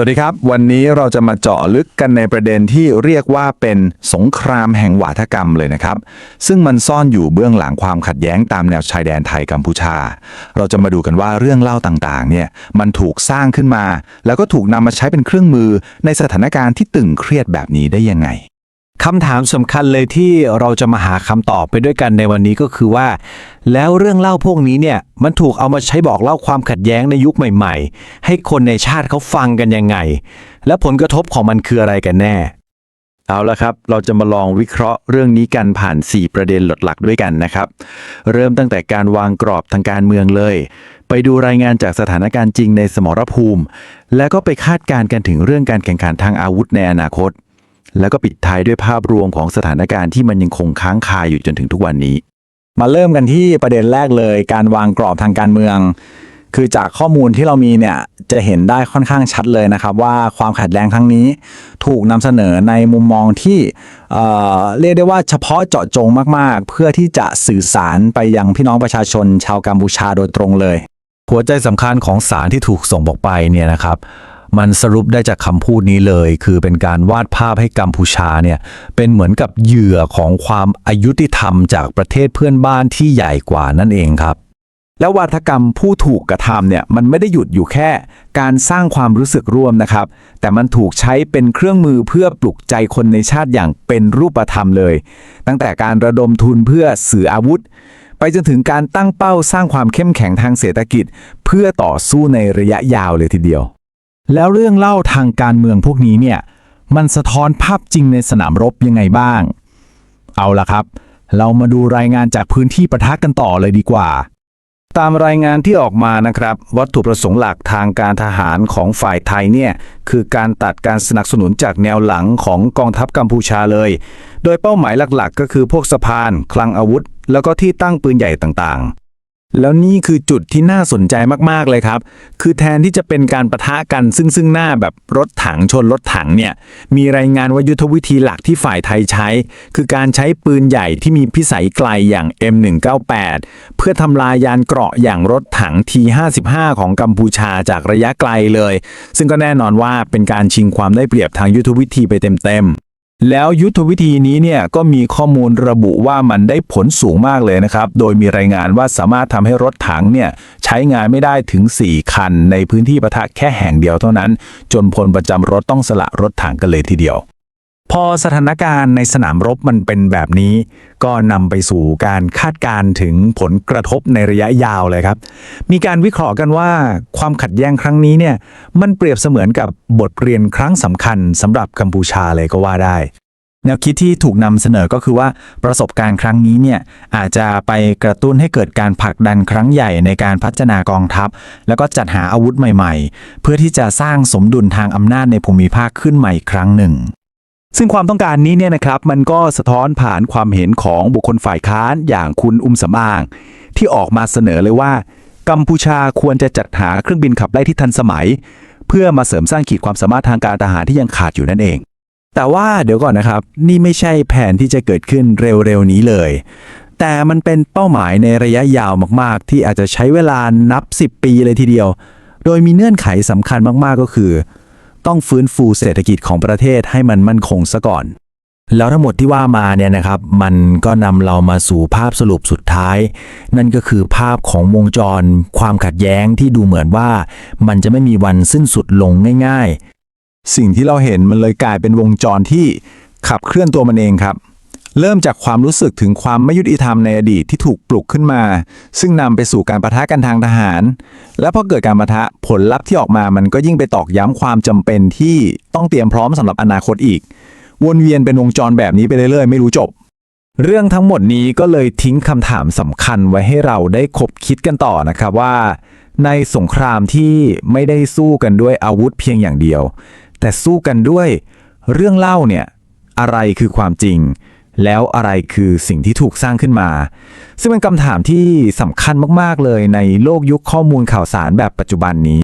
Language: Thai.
วัสดีครับ วันนี้เราจะมาเจาะลึกกันในประเด็นที่เรียกว่าเป็นสงครามแห่งวาทกรรมเลยนะครับ ซึ่งมันซ่อนอยู่เบื้องหลังความขัดแย้งตามแนวชายแดนไทยกัมพูชา เราจะมาดูกันว่าเรื่องเล่าต่างๆเนี่ยมันถูกสร้างขึ้นมา แล้วก็ถูกนำมาใช้เป็นเครื่องมือในสถานการณ์ที่ตึงเครียดแบบนี้ได้ยังไง คำถามสำคัญเลยที่เราจะมาหาคำตอบไปด้วยกันในวันนี้ก็คือว่า แล้วเรื่องเล่าพวกนี้เนี่ยมันถูกเอามาใช้บอกเล่าความขัดแย้งในยุคใหม่ ๆ ให้คนในชาติเขาฟังกันยังไง และผลกระทบของมันคืออะไรกันแน่ เอาละครับ เราจะมาลองวิเคราะห์เรื่องนี้กันผ่าน 4 ประเด็นหลักๆด้วยกันนะครับ เริ่มตั้งแต่การวางกรอบทางการเมืองเลย ไปดูรายงานจากสถานการณ์จริงในสมรภูมิ แล้วก็ไปคาดการณ์กันถึงเรื่องการแข่งขันทางอาวุธในอนาคต แล้วก็ปิดท้ายด้วยภาพรวมของสถานการณ์ที่มันยังคงค้างคาอยู่จนถึงทุกวันนี้ มาเริ่มกันที่ประเด็นแรกเลย การวางกรอบทางการเมือง คือจากข้อมูลที่เรามีเนี่ยจะเห็นได้ค่อนข้างชัดเลยนะครับ ว่าความขัดแย้งครั้งนี้ ถูกนำเสนอในมุมมองที่เเรียกได้ว่าเฉพาะเจาะจงมากๆ เพื่อที่จะสื่อสารไปยังพี่น้องประชาชน ชาวกัมพูชาโดยตรงเลยหัวใจสำคัญของสารที่ถูกส่งบอกไปเนี่ยนะครับ มันสรุปได้จากคำพูดนี้เลย คือเป็นการวาดภาพให้กัมพูชาเนี่ยเป็นเหมือนกับเหยื่อของความอายุติธรรมจากประเทศเพื่อนบ้านที่ใหญ่กว่านั่นเองครับ แล้ววาทกรรมผู้ถูกกระทำเนี่ยมันไม่ได้หยุดอยู่แค่ การสร้างความรู้สึกร่วมนะครับ แต่มันถูกใช้เป็นเครื่องมือเพื่อปลุกใจคนในชาติอย่างเป็นรูปธรรมเลย ตั้งแต่การระดมทุนเพื่อสื่ออาวุธไปจนถึงการตั้งเป้าสร้างความเข้มแข็งทางเศรษฐกิจ เพื่อต่อสู้ในระยะยาวเลยทีเดียว แล้วเรื่องเล่าทางการเมืองพวกนี้เนี่ยมันสะท้อนภาพจริงในสนามรบยังไงบ้าง เอาละครับ เรามาดูรายงานจากพื้นที่ประทะกันต่อเลยดีกว่า ตามรายงานที่ออกมานะครับ วัตถุประสงค์หลักทางการทหารของฝ่ายไทยเนี่ยคือการตัดการสนับสนุนจากแนวหลังของกองทัพกัมพูชาเลย โดยเป้าหมายหลักๆ ก็คือพวกสะพาน คลังอาวุธ แล้วก็ที่ตั้งปืนใหญ่ต่างๆ แล้วนี่คือจุดที่น่าสนใจมากๆเลยครับ คือแทนที่จะเป็นการประทะกันซึ่งซึ่งหน้าแบบรถถังชนรถถังเนี่ย มีรายงานว่ายุทธวิธีหลักที่ฝ่ายไทยใช้ คือการใช้ปืนใหญ่ที่มีพิสัยไกลอย่าง M198 เพื่อทำลายยานเกราะอย่างรถถัง T55 ของกัมพูชาจากระยะไกลเลย ซึ่งก็แน่นอนว่าเป็นการชิงความได้เปรียบทางยุทธวิธีไปเต็มๆ แล้วยุทธวิธีนี้เนี่ยก็มีข้อมูลระบุว่ามันได้ผลสูงมากเลยนะครับ โดยมีรายงานว่าสามารถทำให้รถถังเนี่ยใช้งานไม่ได้ถึง 4 คัน ในพื้นที่ปะทะแค่แห่งเดียวเท่านั้น จนพลประจำรถต้องสละรถถังกันเลยทีเดียว พอสถานการณ์ในสนามรบมันเป็นแบบนี้ ก็นำไปสู่การคาดการ์ถึงผลกระทบในระยะยาวเลยครับ มีการวิเคราะห์กันว่าความขัดแย้งครั้งนี้เนี่ยมันเปรียบเสมือนกับบทเรียนครั้งสำคัญสำหรับกัมพูชาเลยก็ว่าได้แนวคิดที่ถูกนำเสนอก็คือว่าประสบการณ์ครั้งนี้เนี่ยอาจจะไปกระตุ้นให้เกิดการผลักดันครั้งใหญ่ในการพัฒนากองทัพ แล้วก็จัดหาอาวุธใหม่ ๆ เพื่อที่จะสร้างสมดุลทางอำนาจในภูมิภาคขึ้นใหม่อีกครั้งหนึ่ง ซึ่งความต้องการนี้เนี่ยนะครับมันก็สะท้อนผ่านความเห็นของบุคคลฝ่ายค้านอย่างคุณอุ้มสำอาง ที่ออกมาเสนอเลยว่า กัมพูชาควรจะจัดหาเครื่องบินขับไล่ที่ทันสมัย เพื่อมาเสริมสร้างขีดความสามารถทางการทหารที่ยังขาดอยู่นั่นเอง แต่ว่าเดี๋ยวก่อนนะครับ นี่ไม่ใช่แผนที่จะเกิดขึ้นเร็วๆนี้เลย แต่มันเป็นเป้าหมายในระยะยาวมากๆ ที่อาจจะใช้เวลานับ 10 ปีเลยทีเดียว โดยมีเงื่อนไขสำคัญมากๆก็คือ ต้องฟื้นฟูเศรษฐกิจของประเทศให้มันมั่นคงซะก่อน แล้วทั้งหมดที่ว่ามาเนี่ยนะครับ มันก็นำเรามาสู่ภาพสรุปสุดท้าย นั่นก็คือภาพของวงจร ความขัดแย้งที่ดูเหมือนว่า มันจะไม่มีวันสิ้นสุดลงง่าย ๆ สิ่งที่เราเห็นมันเลยกลายเป็นวงจรที่ขับเคลื่อนตัวมันเองครับ เริ่มจากความรู้สึกถึงความไม่ยุติธรรมในอดีตที่ถูกปลุกขึ้นมา ซึ่งนำไปสู่การประทะกันทางทหาร และพอเกิดการประทะผลลัพธ์ที่ออกมามันก็ยิ่งไปตอกย้ำความจำเป็นที่ต้องเตรียมพร้อมสำหรับอนาคตอีก วนเวียนเป็นวงจรแบบนี้ไปเรื่อยๆ ไม่รู้จบ เรื่องทั้งหมดนี้ก็เลยทิ้งคำถามสำคัญไว้ให้เราได้คบคิดกันต่อนะครับว่า ในสงครามที่ไม่ได้สู้กันด้วยอาวุธเพียงอย่างเดียว แต่สู้กันด้วยเรื่องเล่าเนี่ยอะไรคือความจริง แล้วอะไรคือสิ่งที่ถูกสร้างขึ้นมา ซึ่งเป็นคำถามที่สำคัญมาก ๆ เลยในโลกยุคข้อมูลข่าวสารแบบปัจจุบันนี้